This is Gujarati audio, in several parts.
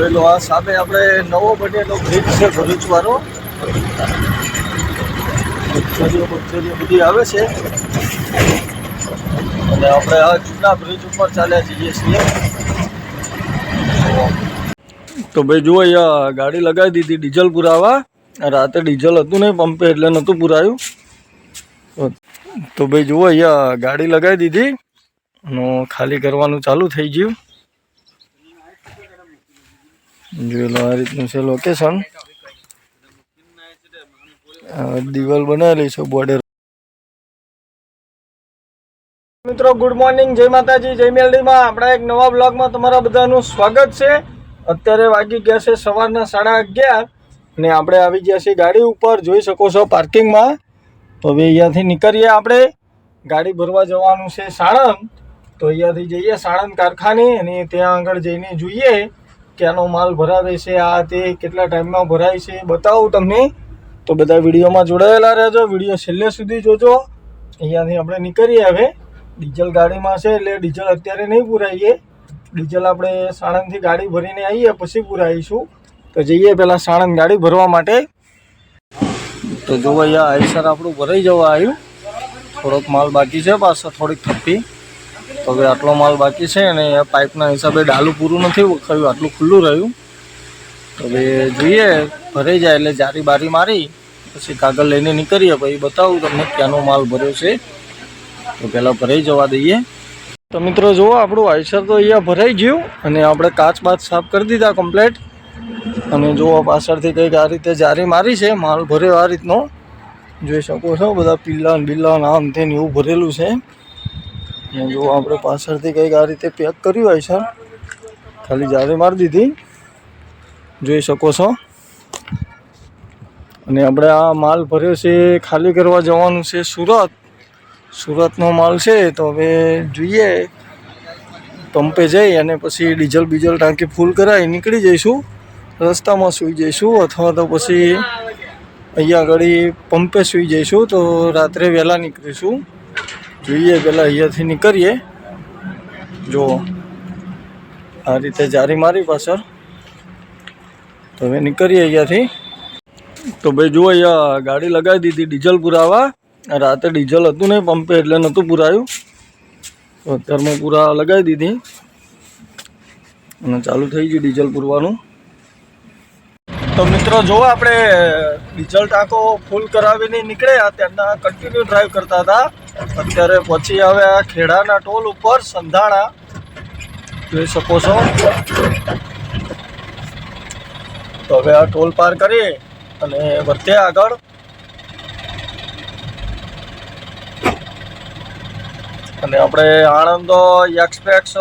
જોયેલો આ સામે આપણે નવો બનેલો બ્રિજ છે ભરૂચ વાળો મચ્છરીઓ મચ્છરીઓ બધી આવે છે. અને આપણે આ જૂના બ્રિજ ઉપર ચાલ્યા જઈએ છીએ. તો ભાઈ જુઓ અહીંયા ગાડી લગાવી દીધી ડીઝલ પુરાવા. રાતે ડીઝલ હતું નહીં પંપે એટલે નહોતું પુરાયું. તો ભાઈ જુઓ અહીંયા ગાડી લગાવી દીધી. ખાલી કરવાનું ચાલુ થઈ ગયું. જોઈ લો આ રીતનું છે લોકેશન દિવાલ બનાવેલી છે બોર્ડર મિત્રો ગુડ મોર્નિંગ જય માતાજી, જય મેલડીમાં. આપણા એક નવા બ્લોગમાં તમારા બધાનું સ્વાગત છે. અત્યારે વાગી ગયા છે સવારના સાડા અગિયાર ને આપણે આવી ગયા છીએ ગાડી ઉપર. જોઈ શકો છો પાર્કિંગમાં. તો હવે અહીંયાથી નીકળીએ આપણે. ગાડી ભરવા જવાનું છે સાણંદ તો અહીંયાથી જઈએ સાણંદ કારખાને અને ત્યાં આગળ જઈને જોઈએ કે આનો માલ ભરાવે છે, આ તે કેટલા ટાઈમમાં ભરાય છે, બતાવું તમને. તો બધા વિડીયોમાં જોડાયેલા રહેજો, વીડિયો છેલ્લે સુધી જોજો. અહીંયાથી આપણે નીકળીએ હવે. ડીઝલ ગાડીમાં છે, એટલે ડીઝલ અત્યારે નહીં પુરાઈએ. ડીઝલ આપણે સાણંદથી ગાડી ભરીને આવીએ, પછી પુરાવીશું તો જઈએ પહેલાં સાણંદ ગાડી ભરવા માટે. તો જો અહીંયા આઈસર આપણું ભરાઈ જવા આવ્યું. થોડોક માલ બાકી છે, પાછો થોડીક થપ્પી. તો હવે આટલો માલ બાકી છે અને એ પાઇપના હિસાબે ડાલું પૂરું નથી વખાયું આટલું ખુલ્લું રહ્યું. તો હવે જોઈએ, ભરાઈ જાય એટલે જારી બારી મારી, પછી કાગળ લઈને નીકળીએ. પછી બતાવું તમને ક્યાંનો માલ ભર્યો છે. તો પહેલાં ભરાઈ જવા દઈએ. તો મિત્રો, જુઓ, આપણું આઈસર તો અહીંયા ભરાઈ ગયું અને આપણે કાચ બાચ સાફ કરી દીધા કમ્પ્લેટ અને જુઓ, પાછળથી કંઈક આ રીતે જારી મારી છે, માલ ભર્યો આ રીતનો. જોઈ શકો છો, બધા પિલ્લા બિલ્લા આમ તેને એવું ભરેલું છે. અને જો આપણે પાછળથી કંઈક આ રીતે પેક કર્યું હોય છે. ખાલી જાળી મારી દીધી. જોઈ શકો છો. અને આપણે આ માલ ભર્યો છે, ખાલી કરવા જવાનું છે સુરત. સુરતનો માલ છે, તો હવે જોઈએ. પંપે જઈ અને પછી ડીઝલ બીજલ ટાંકી ફૂલ કરાવી નીકળી જઈશું. રસ્તામાં સૂઈ જઈશું અથવા તો પછી અહીંયા આગળ પંપે સૂઈ જઈશું, તો રાત્રે વહેલા નીકળીશું. જોઈએ, પહેલાં અહીંયાથી નીકળીએ. જો આ રીતે જારી મારી પાછળ. તો હવે નીકળીએ અહીંયાથી. તો ભાઈ જુઓ, અહીંયા ગાડી લગાવી દીધી, ડીઝલ પુરાવા. રાતે ડીઝલ હતું નહીં પંપે, એટલે નહોતું પુરાયું. તો અત્યારમાં પૂરા લગાવી દીધી. અને ચાલુ થઈ ગયું ડીઝલ પૂરવાનું. તો મિત્રો જો આપણે ડીઝલ ટાંકો ફૂલ કરાવીને નીકળ્યા. ત્યારના કન્ટિન્યુ ડ્રાઈવ કરતા હતા. અત્યારે પછી હવે આ ખેડાના ટોલ ઉપર, સંધાણા. જોઈ શકો છો. તો હવે આ ટોલ પાર કરી અને વધે આગળ. અને આપણે આણંદ એક્સપ્રેસ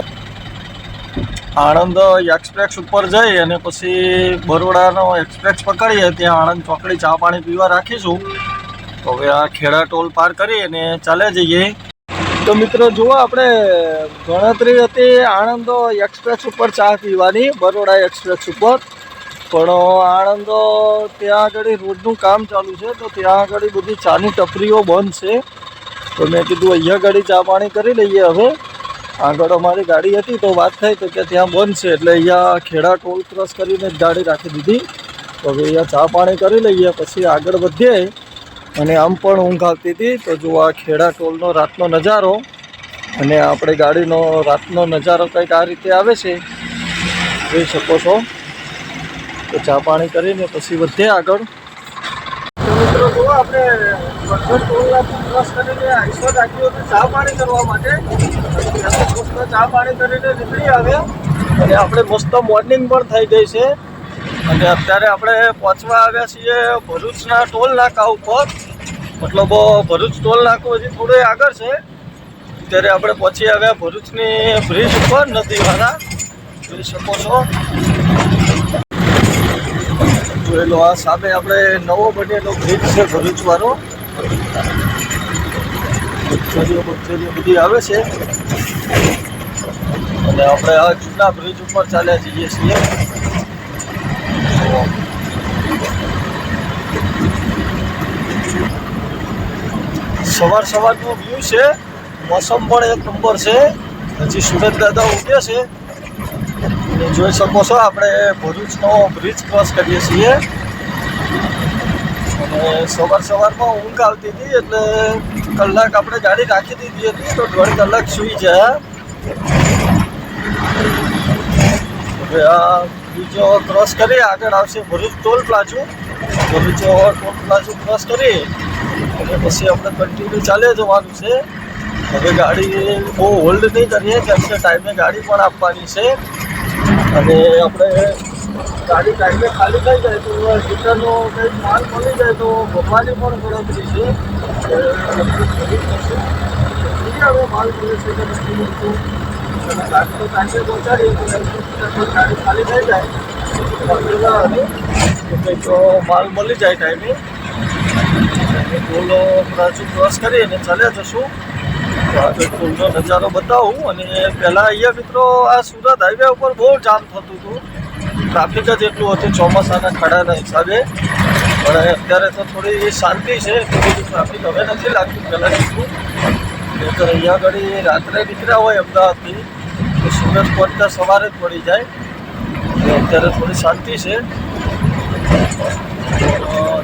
આણંદ એક્સપ્રેસ ઉપર જઈ અને પછી બરોડાનો એક્સપ્રેસ પકડીએ. ત્યાં આણંદ ચોકડી ચા પાણી પીવા રાખીશું. તો હવે આ ખેડા ટોલ પાર કરી અને ચાલ્યા જઈએ. તો મિત્રો, જુઓ આપણે ગણતરી હતી આણંદ એક્સપ્રેસ ઉપર ચા પીવાની, બરોડા એક્સપ્રેસ ઉપર. પણ આણંદ ત્યાં આગળ રોડનું કામ ચાલુ છે, તો ત્યાં આગળ બધી ચાની ટપરીઓ બંધ છે. તો મેં કીધું અહીંયા ગાડી ચા પાણી કરી લઈએ હવે. આગળ અમારી ગાડી હતી તો વાત થઈ તો કે ત્યાં બંધ છે, એટલે અહીંયા ખેડા ટોલ ક્રોસ કરીને જ ગાડી રાખી દીધી. તો હવે અહીંયા ચા પાણી કરી લઈએ, પછી આગળ વધીએ. અને આમ પણ ઊંઘ આવતી હતી. તો જો આ ખેડા ટોલનો રાતનો નજારો અને આપણે ગાડીનો રાતનો નજારો કંઈક આ રીતે આવે છે. જોઈ શકો છો. તો ચા પાણી કરીને પછી વધે આગળ. મિત્રો આપણે ચા પાણી કરવા માટે મસ્ત ચા પાણી કરીને નીકળી આવ્યા. અને આપણે મસ્ત મોર્નિંગ પણ થઈ ગઈ છે. અને અત્યારે આપણે પહોંચવા આવ્યા છીએ ભરૂચના ટોલ નાકા ઉપર. મતલબ ભરૂચ ટોલ નાકો હજી થોડો આગળ છે. અત્યારે આપણે પહોંચી આવ્યા ભરૂચની બ્રિજ ઉપર નદીવાળા જોઈ શકો છો. જોયેલો આ સામે આપણે નવો બનેલો બ્રિજ છે ભરૂચ વાળો મચ્છરીઓ મચ્છરીઓ બધી આવે છે. અને આપણે આ જૂના બ્રિજ ઉપર ચાલ્યા જઈએ છીએ. સવાર સવારનો વ્યૂ છે. મોસમ પણ એક નંબર છે. હજી સુરત દાદા ઉગે છે. અને જોઈ શકો છો, આપણે ભરૂચનો બ્રિજ ક્રોસ કરીએ છીએ. અને સવાર સવારમાં ઊંઘ આવતી હતી, એટલે કલાક આપણે ગાડી રાખી દીધી હતી, તો દોઢ કલાક સૂઈ જાય હવે આ બીજો ક્રોસ કરી આગળ આવશે Bharuch toll plaza Bharuch toll plaza cross કરી અને પછી આપણે કન્ટિન્યુ ચાલે જવાનું છે. હવે ગાડી બહુ હોલ્ડ નહીં કરીએ કેમ કે ટાઈમે ગાડી પણ આપવાની છે. અને આપણે ગાડી ટાઈમે ખાલી થઈ જાય તો લિટરનો કંઈક માલ મળી જાય તો ભગવાનની પણ ગણતરી છે. હવે માલ મળે છે કે નથી મળતું તો ટાઈમે તો ગાડી ખાલી થઈ જાય. તો માલ મળી જાય ટાઈમે ટોલો પ્લાઝો ક્રોસ કરી અને ચાલ્યા જશું. ફૂલનો નજારો બતાવું અને પહેલાં અહીંયા મિત્રો આ સુરત હાઈવે ઉપર બહુ જામ થતું હતું. ટ્રાફિક જ એટલું હતું ચોમાસાના ખડાના હિસાબે. પણ અત્યારે તો થોડી શાંતિ છે બધું ટ્રાફિક હવે નથી લાગતું પહેલાં જેટલું. નહીંતર અહીંયા આગળ રાત્રે નીકળ્યા હોય અમદાવાદથી, તો સુરત પહોંચતા સવારે જ પડી જાય. અત્યારે થોડી શાંતિ છે.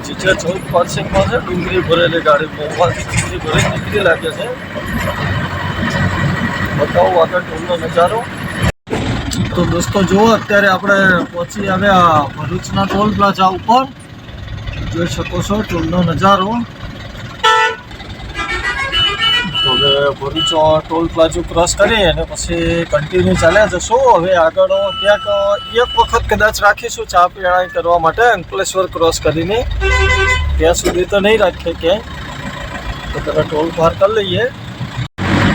જીજે ચૌદ પાર્સિંગમાં છે, ડુંગળી ભરેલી ગાડી મોંઘવાથી ડુંગળી ભરેલી નીકળી લાગે છે. બતાવો આગળ ટોલનો નજારો. તો દોસ્તો જુઓ અત્યારે આપણે પહોંચી આવ્યા ભરૂચના ટોલ પ્લાઝા ઉપર. જોઈ શકો છો ટોલનો નજારો. તો ટોલ પ્લાઝો ક્રોસ કરી અને પછી કન્ટિન્યુ ચાલ્યા જશું હવે આગળ ક્યાંક એક વખત કદાચ રાખીશું ચા પીણા કરવા માટે અંકલેશ્વર ક્રોસ કરીને. ત્યાં સુધી તો નહીં રાખીએ ક્યાંય. તો પેલા ટોલ પાર કરી લઈએ.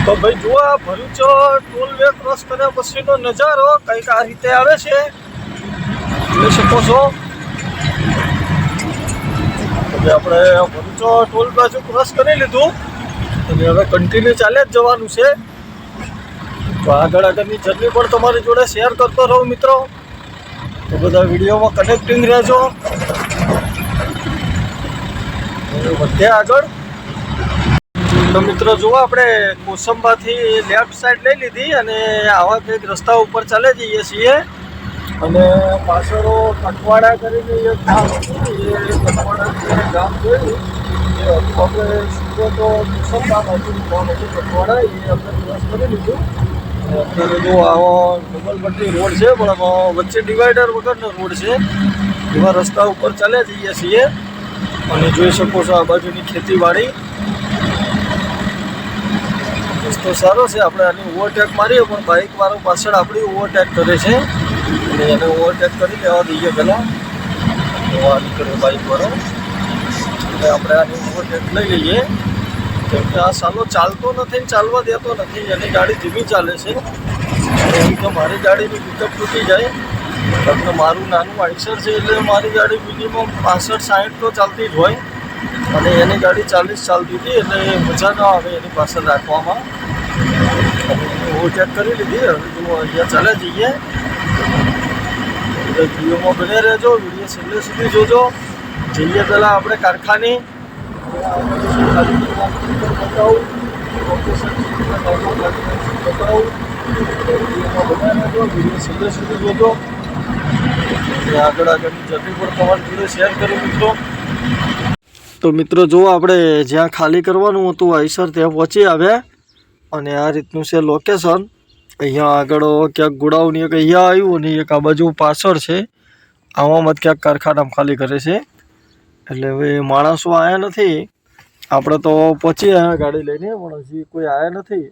તો ભાઈ જુઓ આ ભરૂચ ટોલ ક્રોસ કર્યા પછીનો નજારો કંઈક આ રીતે આવે છે. જોઈ શકો છો. આપણે ભરૂચ ટોલ બાજુ ક્રોસ કરી લીધું. અને હવે કન્ટિન્યુ ચાલે જ જવાનું છે. તો આગળ આગળની જર્ની પણ તમારી જોડે શેર કરતો રહું મિત્રો. તો બધા વિડીયોમાં કનેક્ટિંગ રહેજો. વધે આગળ. તો મિત્રો, જુઓ આપણે કોસંબાથી લેફ્ટ સાઈડ લઈ લીધી અને આવા કંઈક રસ્તા ઉપર ચાલે જઈએ છીએ. અને પાછળ કટવાડા કરીને એક ગામ હતું એ કટવાડા ગામ જોયું. આપણે સુરત કામ હતું કઠવાડા એ આપણે ક્રોસ કરી લીધું અત્યારે જો આવો ડબલપટ્ટી રોડ છે પણ વચ્ચે ડિવાઈડર વગરનો રોડ છે એવા રસ્તા ઉપર ચાલ્યા જઈએ છીએ અને જોઈ શકો છો આ બાજુની ખેતીવાડી રસ્તો સારો છે આપણે આની ઓવરટેક મારીએ પણ બાઇક વાળો પાછળ આપણી ઓવરટેક કરે છે અને એને ઓવરટેક કરી લેવા દઈએ પહેલાં. બાઇક વાળો. એટલે આપણે આની ઓવરટેક લઈ લઈએ. કેમ કે આ સાલો ચાલતો નથી ચાલવા દેતો નથી. એની ગાડી ધીમી ચાલે છે. એમ તો મારી ગાડીની પિકઅપ તૂટી જાય. તમને મારું નાનું આઈસર છે એટલે મારી ગાડી મિનિમમ પાસઠ સાઠ તો ચાલતી જ હોય. અને એની ગાડી ચાલીસ ચાલતી હતી એટલે મજા ન આવે એની પાછળ રાખવામાં. ઓવરટેક કરી લીધી. હવે જો અહીંયા ચાલે જઈએ. એટલે વિડીયોમાં બને રહેજો. વીડિયો છેલ્લે સુધી જોજો. જઈએ પહેલાં આપણે કારખાને. શેર કરી તો મિત્રો જુઓ આપણે જ્યાં ખાલી કરવાનું હતું, આઈસર ત્યાં પહોંચી આવ્યા. અને આ રીતનું છે લોકેશન અહીંયા આગળ ક્યાંક ગોડાઉન, એક અહીંયા આવ્યું અને એક આ બાજુ પાછળ છે. આવામાં જ ક્યાંક કારખાનામાં ખાલી કરે છે. એટલે હવે માણસો આવ્યા નથી. આપણે તો પહોંચી આવ્યા ગાડી લઈને, પણ હજી કોઈ આવ્યા નથી.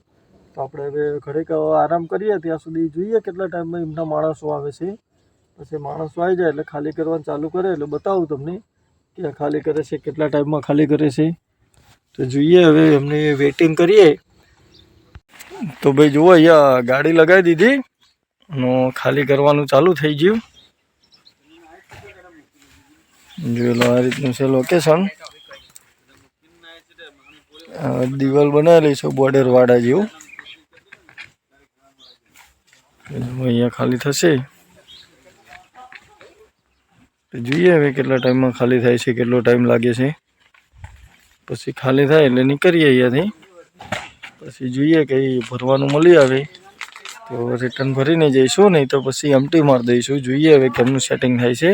તો આપણે હવે ઘડીક આરામ કરીએ, ત્યાં સુધી જોઈએ કેટલા ટાઈમમાં એમના માણસો આવે છે. પછી માણસો આવી જાય એટલે ખાલી કરવાનું ચાલુ કરે, એટલે બતાવું તમને ક્યાં ખાલી કરે છે, કેટલા ટાઈમમાં ખાલી કરે છે. તો જોઈએ હવે એમને વેઇટિંગ કરીએ. તો ભાઈ જુઓ, અહીંયા ગાડી લગાવી દીધી. અને ખાલી કરવાનું ચાલુ થઈ ગયું. જોઈ લો આ રીતનું છે લોકેશન દિવાલ બનાવેલી છે બોર્ડર વાડા જેવું. અહીંયા ખાલી થશે. જોઈએ હવે કેટલા ટાઈમમાં ખાલી થાય છે, કેટલો ટાઈમ લાગે છે. પછી ખાલી થાય એટલે નીકળીએ અહીંયાથી. પછી જોઈએ કે ભરવાનું મળી આવે. તો રિટર્ન ભરીને જઈશું, નહીં તો પછી એમટી મારી દઈશું. જોઈએ હવે કેમનું સેટિંગ થાય છે.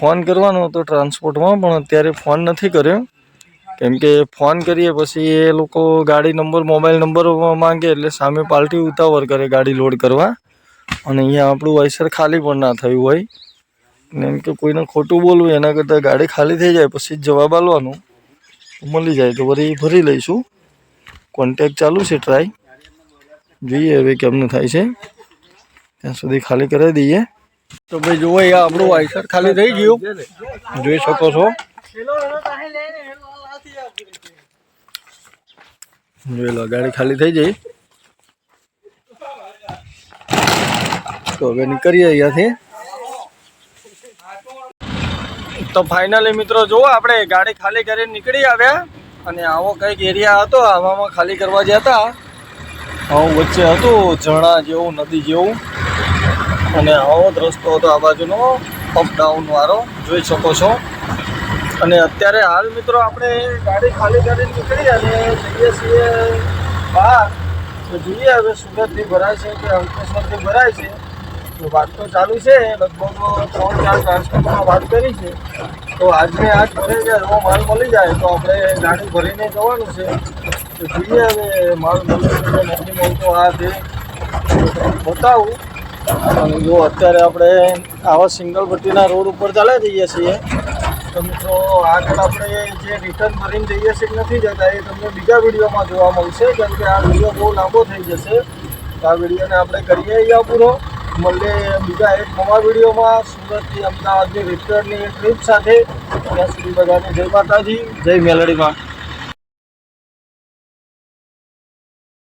ફોન કરવાનો હતો ટ્રાન્સપોર્ટમાં, પણ અત્યારે ફોન નથી કર્યો. કેમ કે ફોન કરીએ પછી એ લોકો ગાડી નંબર, મોબાઈલ નંબર માંગે એટલે સામે પાર્ટી ઉતાવળ કરે ગાડી લોડ કરવા. અને અહીંયા આપણું વાયસર ખાલી પણ ના થયું હોય. ને એમ કે કોઈને ખોટું બોલવું એના કરતાં ગાડી ખાલી થઈ જાય પછી જવાબ આલવાનો મળી જાય તો વળી ભરી લઈશું. કોન્ટેક ચાલુ છે ટ્રાય. જોઈએ હવે કેમનું થાય છે. ત્યાં સુધી ખાલી કરાવી દઈએ. તો ભાઈ જુઓ અહીંયા આપણું વાયસર ખાલી રહી ગયું. જોઈ શકો છો. જોઈ ગાડી ખાલી થઈ જઈ તો હવે નીકળીએ અહીંયાથી. તો ફાઇનલી મિત્રો જુઓ, આપણે ગાડી ખાલી કરીને નીકળી આવ્યા. અને આવો કંઈક એરિયા હતો, આવામાં ખાલી કરવા જતા આવું વચ્ચે હતું, ઝરણા જેવું, નદી જેવું. અને આવો રસ્તો હતો આ બાજુનો અપડાઉન વાળો, જોઈ શકો છો. અને અત્યારે હાલ મિત્રો આપણે ગાડી ખાલી કરીને નીકળી અને જઈએ છીએ બહાર. તો જોઈએ હવે સુરતથી ભરાય છે કે અંકલેશ્વરથી ભરાય છે. તો વાત તો ચાલુ છે, લગભગ ત્રણ ચાર ટ્રાન્સપોર્ટમાં વાત કરી છે. તો આજને આજ ભરે જાય એવો માલ મળી જાય તો આપણે ગાડી ભરીને જવાનું છે. તો જોઈએ હવે માલ મળી નથી મળતો આ તે બતાવું. અને જો અત્યારે આપણે આવા સિંગલ પટ્ટીના રોડ ઉપર ચાલ્યા જઈએ છીએ, તો મિત્રો આગળ આપણે જે રિટર્ન ભરીને જઈએ છીએ નથી જતા, એ તમને બીજા વિડીયોમાં જોવા મળશે. કેમ કે આ વીડિયો બહુ લાંબો થઈ જશે. તો આ વિડીયોને આપણે કરીએ અહીંયા પૂરો. મળીએ બીજા એક નવા વિડીયોમાં. સુરતથી અમદાવાદની રિટર્નની ટ્રીપ સાથે. ત્યાં સુધી બધાને જય માતાજી. જય મેલડીમાં